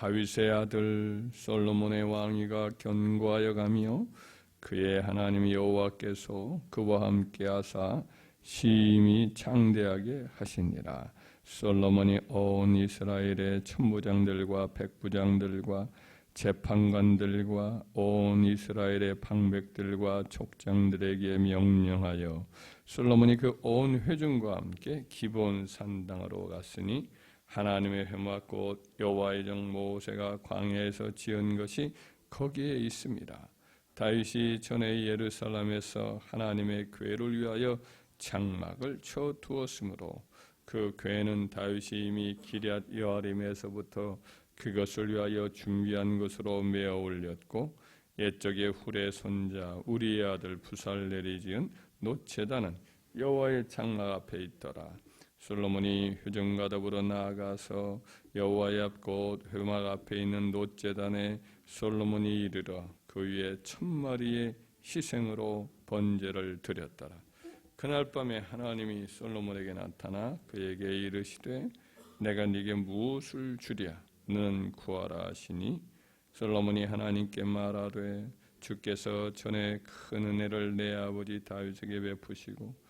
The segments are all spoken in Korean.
다윗의 아들 솔로몬의 왕위가 견고하여 가며 그의 하나님 여호와께서 그와 함께 하사 심히 창대하게 하시니라. 솔로몬이 온 이스라엘의 천부장들과 백부장들과 재판관들과 온 이스라엘의 방백들과 족장들에게 명령하여 솔로몬이 그 온 회중과 함께 기본 산당으로 갔으니 하나님의 회막 곧 여호와의 종 모세가 광야에서 지은 것이 거기에 있습니다. 다윗이 전에 예루살렘에서 하나님의 궤를 위하여 장막을 쳐 두었으므로 그 궤는 다윗이 이미 기럇 여아림에서부터 그것을 위하여 준비한 것으로 메어 올렸고 옛적에 훌의 손자 우리의 아들 부살레리 지은 노제단은 여호와의 장막 앞에 있더라. 솔로몬이 회중과 더불어 나아가서 여호와의 앞곧 회막 앞에 있는 노제단에 솔로몬이 이르러 그 위에 천 마리의 희생으로 번제를 드렸더라. 그날 밤에 하나님이 솔로몬에게 나타나 그에게 이르시되 내가 네게 무엇을 주랴 너는 구하라 하시니 솔로몬이 하나님께 말하되 주께서 전에 큰 은혜를 내 아버지 다윗에게 베푸시고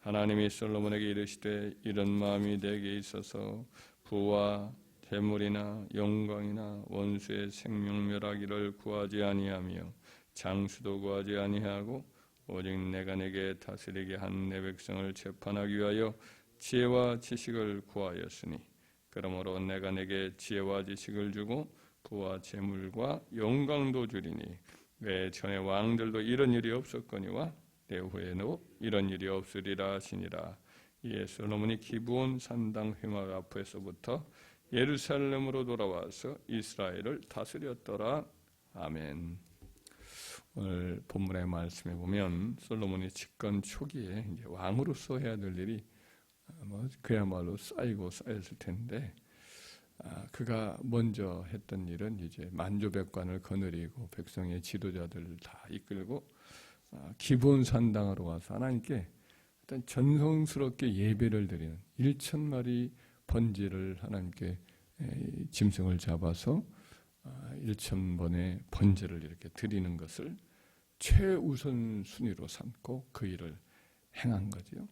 하나님이 솔로몬에게 이르시되 이런 마음이 내게 있어서 부와 재물이나 영광이나 원수의 생명멸하기를 구하지 아니하며 장수도 구하지 아니하고 오직 내가 내게 다스리게 한 내 백성을 재판하기 위하여 지혜와 지식을 구하였으니 그러므로 내가 내게 지혜와 지식을 주고 부와 재물과 영광도 주리니 왜 전에 왕들도 이런 일이 없었거니와 내 후에도 이런 일이 없으리라 하시니라 이에 솔로몬이 기브온 산당 회막 앞에서부터 예루살렘으로 돌아와서 이스라엘을 다스렸더라 아멘. 오늘 본문의 말씀에 보면 솔로몬이 집권 초기에 이제 왕으로서 해야 될 일이 뭐 그야말로 쌓이고 쌓였을 텐데 아, 그가 먼저 했던 일은 이제 만조백관을 거느리고 백성의 지도자들을 다 이끌고 아, 기본 산당으로 와서 하나님께 일단 전성스럽게 예배를 드리는 1천 마리 번제를 하나님께 짐승을 잡아서 1천 아, 번의 번제를 이렇게 드리는 것을 최우선 순위로 삼고 그 일을 행한 거죠.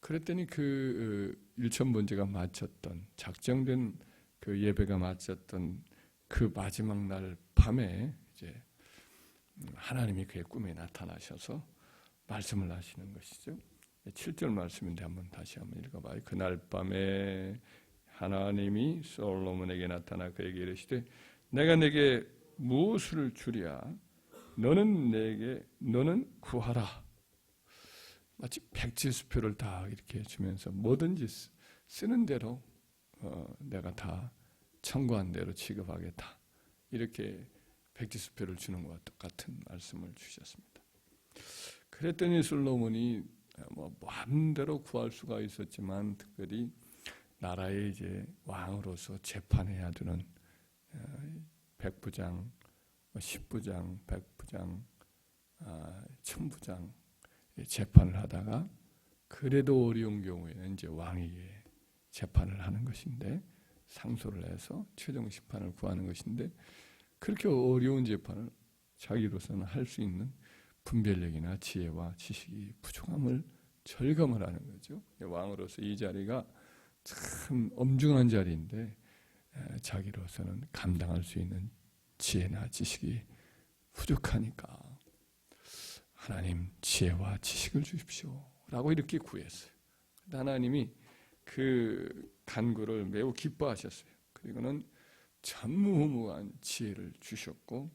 그랬더니 그 1천 어, 번제가 마쳤던 작정된 그 예배가 마쳤던 그 마지막 날 밤에 이제 하나님이 그의 꿈에 나타나셔서 말씀을 하시는 것이죠. 7절 말씀인데 한번 다시 한번 읽어봐요. 그날 밤에 하나님이 솔로몬에게 나타나 그에게 이르시되 내가 내게 무엇을 주랴 너는 내게 너는 구하라 마치 백지수표를 다 이렇게 주면서 뭐든지 쓰는 대로 어, 내가 다 청구한 대로 취급하겠다 이렇게 백지수표를 주는 것과 똑같은 말씀을 주셨습니다. 그랬더니 솔로몬이 뭐 마음대로 구할 수가 있었지만 특별히 나라의 이제 왕으로서 재판해야 되는 어, 백부장, 뭐 십부장, 백부장, 아, 천부장 재판을 하다가 그래도 어려운 경우에는 이제 왕이 재판을 하는 것인데 상소를 해서 최종 심판을 구하는 것인데 그렇게 어려운 재판을 자기로서는 할 수 있는 분별력이나 지혜와 지식이 부족함을 절감을 하는 거죠. 왕으로서 이 자리가 참 엄중한 자리인데 자기로서는 감당할 수 있는 지혜나 지식이 부족하니까 하나님 지혜와 지식을 주십시오라고 이렇게 구했어요. 하나님이 그 간구를 매우 기뻐하셨어요. 그리고는 전무후무한 지혜를 주셨고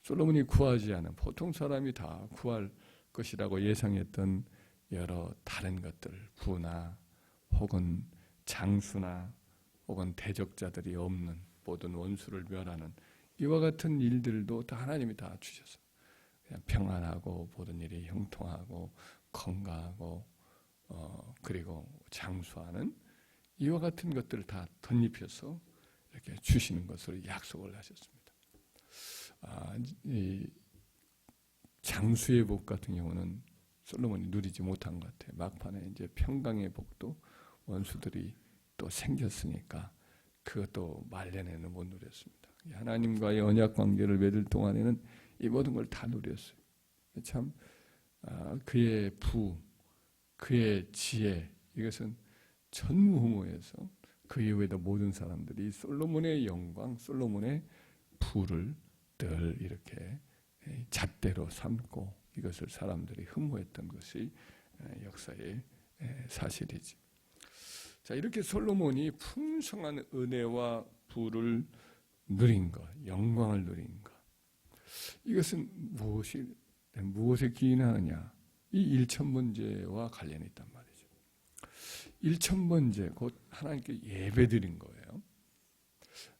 솔로몬이 구하지 않은 보통 사람이 다 구할 것이라고 예상했던 여러 다른 것들 부나 혹은 장수나 혹은 대적자들이 없는 모든 원수를 멸하는 이와 같은 일들도 다 하나님이 다 주셔서 그냥 평안하고 모든 일이 형통하고 건강하고 어 그리고 장수하는 이와 같은 것들을 다 덧입혀서 이렇게 주시는 것으로 약속을 하셨습니다. 아, 이 장수의 복 같은 경우는 솔로몬이 누리지 못한 것 같아요. 막판에 이제 평강의 복도 원수들이 또 생겼으니까 그것도 말년에는 못 누렸습니다. 하나님과의 언약 관계를 맺을 동안에는 이 모든 걸 다 누렸어요. 참 아, 그의 부, 그의 지혜 이것은 전무후무해서 그 이후에도 모든 사람들이 솔로몬의 영광, 솔로몬의 부를 늘 이렇게 잣대로 삼고 이것을 사람들이 흠모했던 것이 역사의 사실이지. 자 이렇게 솔로몬이 풍성한 은혜와 부를 누린 것, 영광을 누린 것. 이것은 무엇이 무엇에 기인하느냐? 이 일천번제와 관련이 있단 말이죠. 일천번제 곧 하나님께 예배드린 거예요.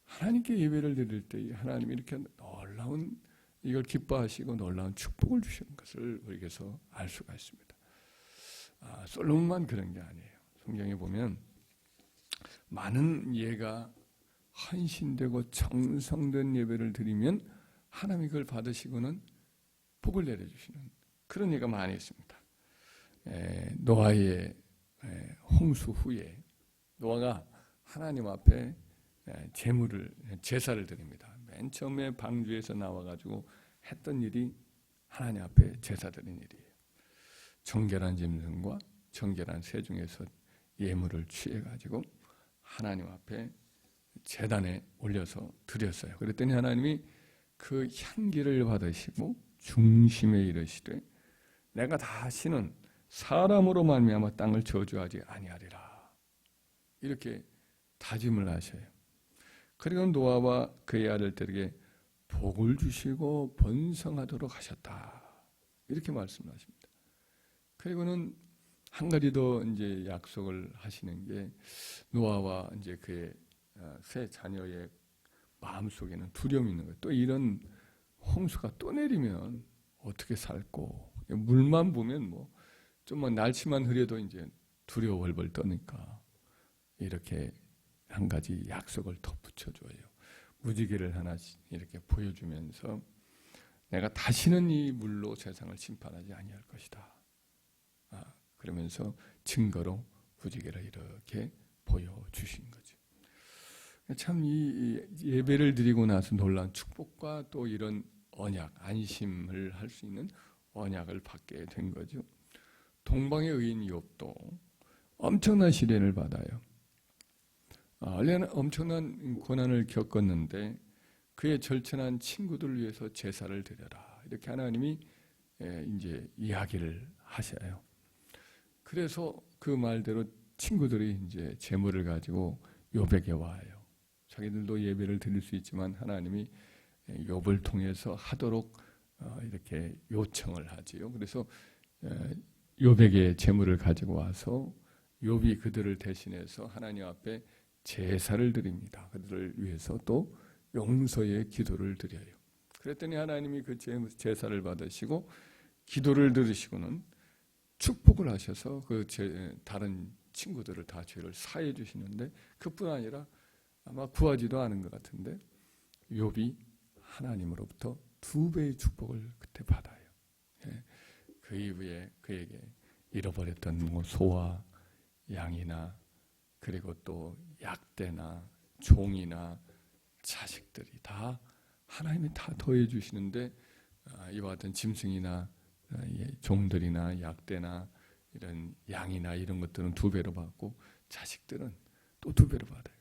하나님께 예배를 드릴 때 하나님이 이렇게 놀라운 이걸 기뻐하시고 놀라운 축복을 주시는 것을 우리에게서 알 수가 있습니다. 아, 솔로몬만 그런 게 아니에요. 성경에 보면 많은 예가 헌신되고 정성된 예배를 드리면 하나님이 그걸 받으시고는 복을 내려주시는 그런 예가 많이 있습니다. 에, 노아의 에, 홍수 후에 노아가 하나님 앞에 에, 제물을 제사를 드립니다. 맨 처음에 방주에서 나와 가지고 했던 일이 하나님 앞에 제사 드린 일이에요. 정결한 짐승과 정결한 새 중에서 예물을 취해 가지고 하나님 앞에 재단에 올려서 드렸어요. 그랬더니 하나님이 그 향기를 받으시고 중심에 이르시되 내가 다시는 사람으로 말미암아 땅을 저주하지 아니하리라. 이렇게 다짐을 하셔요. 그리고 노아와 그의 아들들에게 복을 주시고 번성하도록 하셨다. 이렇게 말씀하십니다. 그리고는 한 가지 더 이제 약속을 하시는 게 노아와 이제 그의 세 자녀의 마음 속에는 두려움이 있는 거예요. 또 이런 홍수가 또 내리면 어떻게 살고 물만 보면 뭐 좀만 날씨만 흐려도 이제 두려워 벌벌 떠니까 이렇게 한 가지 약속을 덧붙여 줘요. 무지개를 하나씩 이렇게 보여주면서 내가 다시는 이 물로 세상을 심판하지 아니할 것이다. 아, 그러면서 증거로 무지개를 이렇게 보여주신 거죠. 참 이 예배를 드리고 나서 놀라운 축복과 또 이런 언약, 안심을 할 수 있는 언약을 받게 된 거죠. 동방의 의인 욥도 엄청난 시련을 받아요. 원래는 아, 엄청난 고난을 겪었는데 그의 절친한 친구들을 위해서 제사를 드려라. 이렇게 하나님이 예, 이제 이야기를 하셔요. 그래서 그 말대로 친구들이 이제 재물을 가지고 욥에게 와요. 자기들도 예배를 드릴 수 있지만 하나님이 욥을 통해서 하도록 어, 이렇게 요청을 하지요. 그래서 욥에게 재물을 가지고 와서 욥이 그들을 대신해서 하나님 앞에 제사를 드립니다. 그들을 위해서 또 용서의 기도를 드려요. 그랬더니 하나님이 그 제사를 받으시고 기도를 들으시고는 축복을 하셔서 그 다른 친구들을 다 죄를 사해 주시는데 그뿐 아니라 아마 구하지도 않은 것 같은데 욥이 하나님으로부터 두 배의 축복을 그때 받아요. 예. 그 이후에 그에게 잃어버렸던 뭐 소와 양이나 그리고 또 약대나 종이나 자식들이 다 하나님이 다 더해 주시는데 아, 이와 같은 짐승이나 아, 종들이나 약대나 이런 양이나 이런 것들은 두 배로 받고 자식들은 또 두 배로 받아요.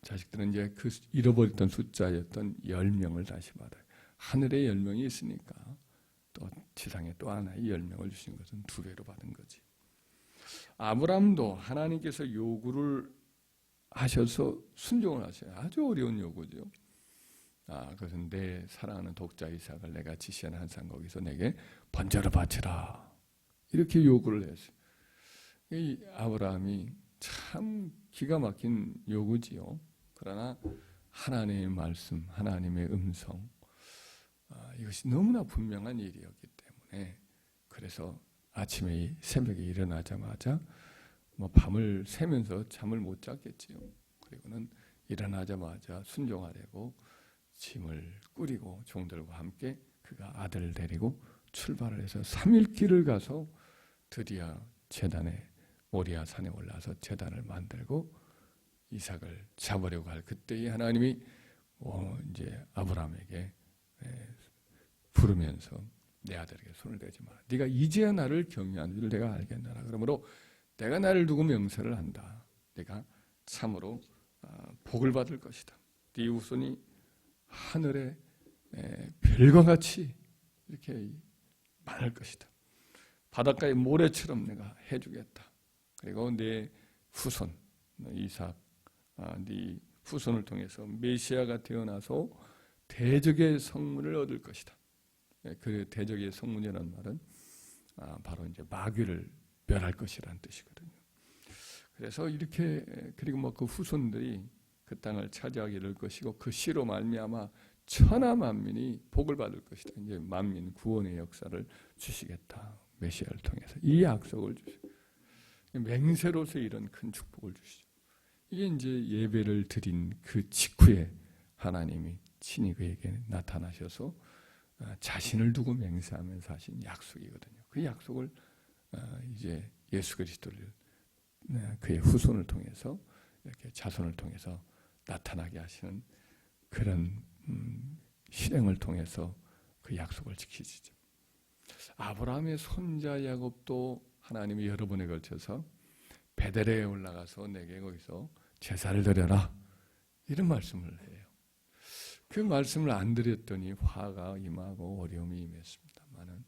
자식들은 이제 그 잃어버렸던 숫자였던 열 명을 다시 받아요. 하늘에 열 명이 있으니까 또 지상에 또 하나의 열 명을 주신 것은 두 배로 받은 거지. 아브람도 하나님께서 요구를 하셔서 순종을 하셔요. 아주 어려운 요구죠. 아, 그것은 내 사랑하는 독자 이삭을 내가 지시한 한산 거기서 내게 번제로 바치라. 이렇게 요구를 했어요. 이 아브라함이 참 기가 막힌 요구지요. 그러나 하나님의 말씀, 하나님의 음성 아, 이것이 너무나 분명한 일이었기 때문에 그래서 아침에 이 새벽에 일어나자마자 뭐 밤을 새면서 잠을 못 잤겠지요. 그리고는 일어나자마자 순종하려고 짐을 꾸리고 종들과 함께 그가 아들을 데리고 출발을 해서 3일 길을 가서 드디어 재단에 모리아 산에 올라서 재단을 만들고 이삭을 잡으려고 할 그때에 하나님이 어 이제 아브라함에게 에, 부르면서 내 아들에게 손을 대지 마라. 네가 이제야 나를 경외하는 줄 내가 알겠노라. 그러므로 내가 나를 두고 명세를 한다. 내가 참으로 아, 복을 받을 것이다. 네 후손이 하늘의 에, 별과 같이 이렇게 많을 것이다. 바닷가의 모래처럼 내가 해주겠다. 그리고 내 후손 이삭, 아, 네 후손을 통해서 메시아가 태어나서 대적의 성문을 얻을 것이다. 예, 그 대적의 성문이라는 말은 아, 바로 이제 마귀를 멸할 것이라는 뜻이거든요. 그래서 이렇게 그리고 뭐 그 후손들이 그 땅을 차지하게 될 것이고 그 시로 말미암아 천하 만민이 복을 받을 것이다. 이제 만민 구원의 역사를 주시겠다. 메시아를 통해서 이 약속을 주시고 맹세로서 이런 큰 축복을 주시죠. 이게 이제 예배를 드린 그 직후에 하나님이 친히 그에게 나타나셔서 어, 자신을 두고 맹세하면서 하신 약속이거든요. 그 약속을 어, 이제 예수 그리스도를 네, 그의 후손을 통해서 이렇게 자손을 통해서 나타나게 하시는 그런 음, 실행을 통해서 그 약속을 지키시죠. 아브라함의 손자 야곱도 하나님이 여러 번에 걸쳐서 베델에 올라가서 내게 거기서 제사를 드려라 이런 말씀을 해요. 그 말씀을 안 드렸더니 화가 임하고 어려움이 임했습니다만은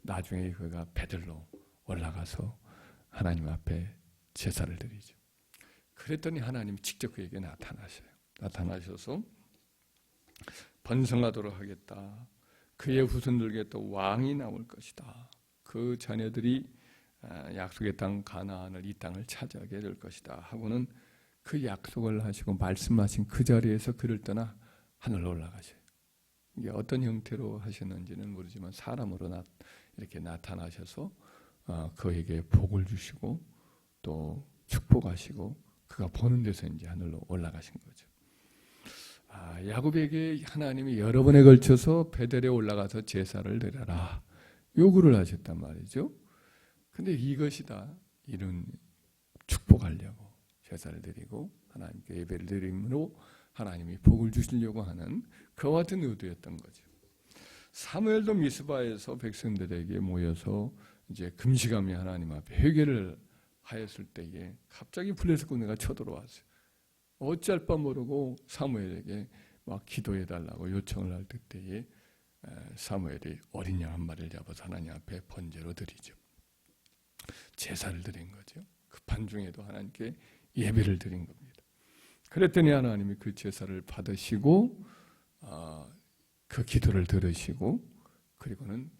나중에 그가 베들로 올라가서 하나님 앞에 제사를 드리죠. 그랬더니 하나님이 직접 그에게 나타나셔요. 나타나셔서 번성하도록 하겠다. 그의 후손들에게 또 왕이 나올 것이다. 그 자녀들이 아, 약속의 땅 가나안을 이 땅을 차지하게 될 것이다. 하고는 그 약속을 하시고 말씀하신 그 자리에서 그를 떠나 하늘로 올라가셔요. 이게 어떤 형태로 하셨는지는 모르지만 사람으로 나, 이렇게 나타나셔서 어, 그에게 복을 주시고 또 축복하시고 그가 보는 데서 이제 하늘로 올라가신 거죠. 아, 야곱에게 하나님이 여러 번에 걸쳐서 베델에 올라가서 제사를 드려라 요구를 하셨단 말이죠. 근데 이것이다 이런 축복하려고 제사를 드리고 하나님께 예배를 드림으로 하나님이 복을 주시려고 하는 그와 같은 의도였던 거죠. 사무엘도 미스바에서 백성들에게 모여서 이제 금식하며 하나님 앞에 회개를 하였을 때에 갑자기 블레셋 군대가 쳐들어왔어요. 어찌할 바 모르고 사무엘에게 막 기도해 달라고 요청을 할 때에 사무엘이 어린 양 한 마리를 잡아서 하나님 앞에 번제로 드리죠. 제사를 드린 거죠. 급한 중에도 하나님께 예배를 드린 겁니다. 그랬더니 하나님이 그 제사를 받으시고 어, 그 기도를 들으시고 그리고는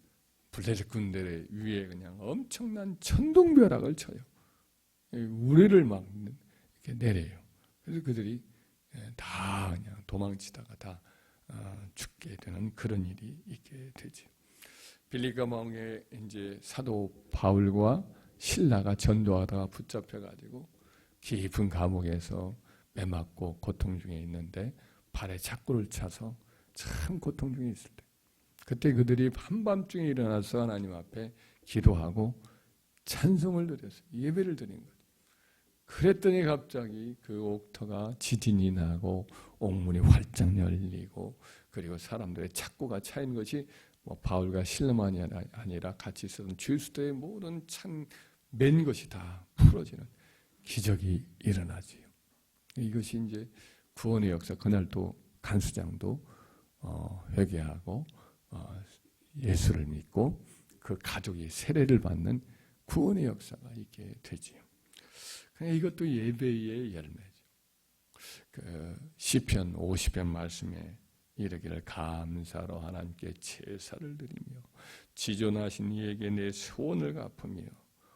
블레셋 군대 위에 그냥 엄청난 천둥벼락을 쳐요. 우리를 막 이렇게 내려요. 그래서 그들이 예, 다 그냥 도망치다가 다 어, 죽게 되는 그런 일이 있게 되지. 빌리가망에 이제 사도 바울과 신라가 전도하다가 붙잡혀 가지고 깊은 감옥에서 매맞고 고통 중에 있는데 발에 착고를 차서 참 고통 중에 있을 때 그때 그들이 한밤중에 일어나서 하나님 앞에 기도하고 찬송을 드렸어요. 예배를 드린 거죠. 그랬더니 갑자기 그 옥터가 지진이 나고 옥문이 활짝 열리고 그리고 사람들의 착고가 차인 것이 뭐 바울과 실로만이 아니라 같이 있었던 주스도의 모든 찬맨 것이 다 풀어지는 기적이 일어나지요. 이것이 이제 구원의 역사 그날 또 간수장도 어, 회개하고 어, 예수를 믿고 그 가족이 세례를 받는 구원의 역사가 있게 되지요. 이것도 예배의 열매죠. 그 시편 50편 말씀에 이르기를 감사로 하나님께 제사를 드리며 지존하신 이에게 내 소원을 갚으며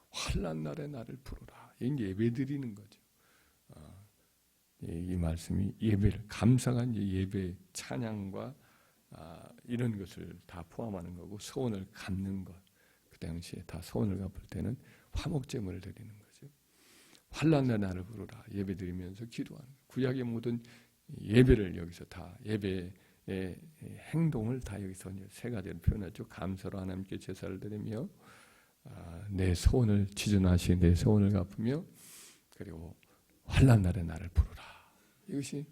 환란 날에 나를 부르라. 이 예배 드리는 거죠. 이, 이 말씀이 예배를 감사가 이제 예배 찬양과 아, 이런 것을 다 포함하는 거고 소원을 갚는 것. 그 당시에 다 소원을 갚을 때는 화목제물을 드리는 거죠. 환란의 나를 부르라 예배 드리면서 기도하는. 구약의 모든 예배를 여기서 다 예배의 행동을 다 여기서 세 가지를 표현하죠. 감사로 하나님께 제사를 드리며 아, 내 소원을 지존하시 내 소원을 갚으며 그리고 환란 날에 나를 부르라. 이것이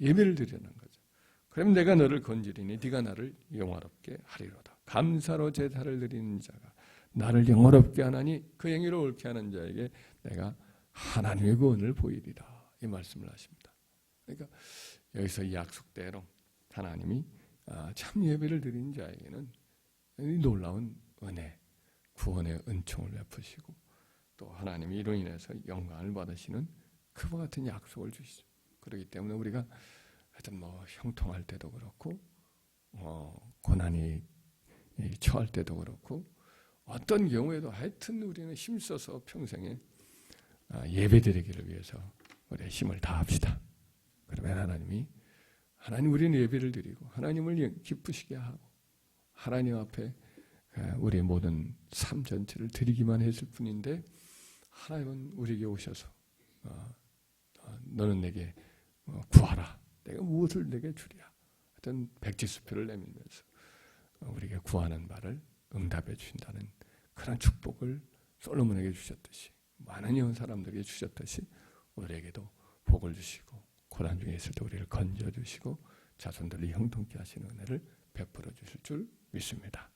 예배를 드리는 거죠. 그럼 내가 너를 건지리니 네가 나를 영화롭게 하리로다. 감사로 제사를 드리는 자가 나를 영화롭게 하나니 그 행위를 옳게 하는 자에게 내가 하나님의 구원을 보이리라. 이 말씀을 하십니다. 그러니까 여기서 이 약속대로 하나님이 아, 참 예배를 드리는 자에게는 이 놀라운 은혜, 구원의 은총을 베푸시고 또 하나님이 이로 인해서 영광을 받으시는 그와 같은 약속을 주시죠. 그렇기 때문에 우리가 하여튼 뭐 형통할 때도 그렇고 어, 고난이 처할 때도 그렇고 어떤 경우에도 하여튼 우리는 힘써서 평생에 아, 예배드리기를 위해서 우리의 힘을 다합시다. 그러면 하나님이 하나님 우리는 예배를 드리고 하나님을 기쁘시게 하고 하나님 앞에 우리의 모든 삶 전체를 드리기만 했을 뿐인데 하나님은 우리에게 오셔서 어, 어, 너는 내게 어, 구하라. 내가 무엇을 내게 주랴. 어떤 백지수표를 내밀면서 우리에게 구하는 말을 응답해 주신다는 그런 축복을 솔로몬에게 주셨듯이 많은 영 사람들에게 주셨듯이 우리에게도 복을 주시고 고난 중에 있을 때 우리를 건져 주시고 자손들이 형통케 하시는 은혜를 베풀어 주실 줄 믿습니다.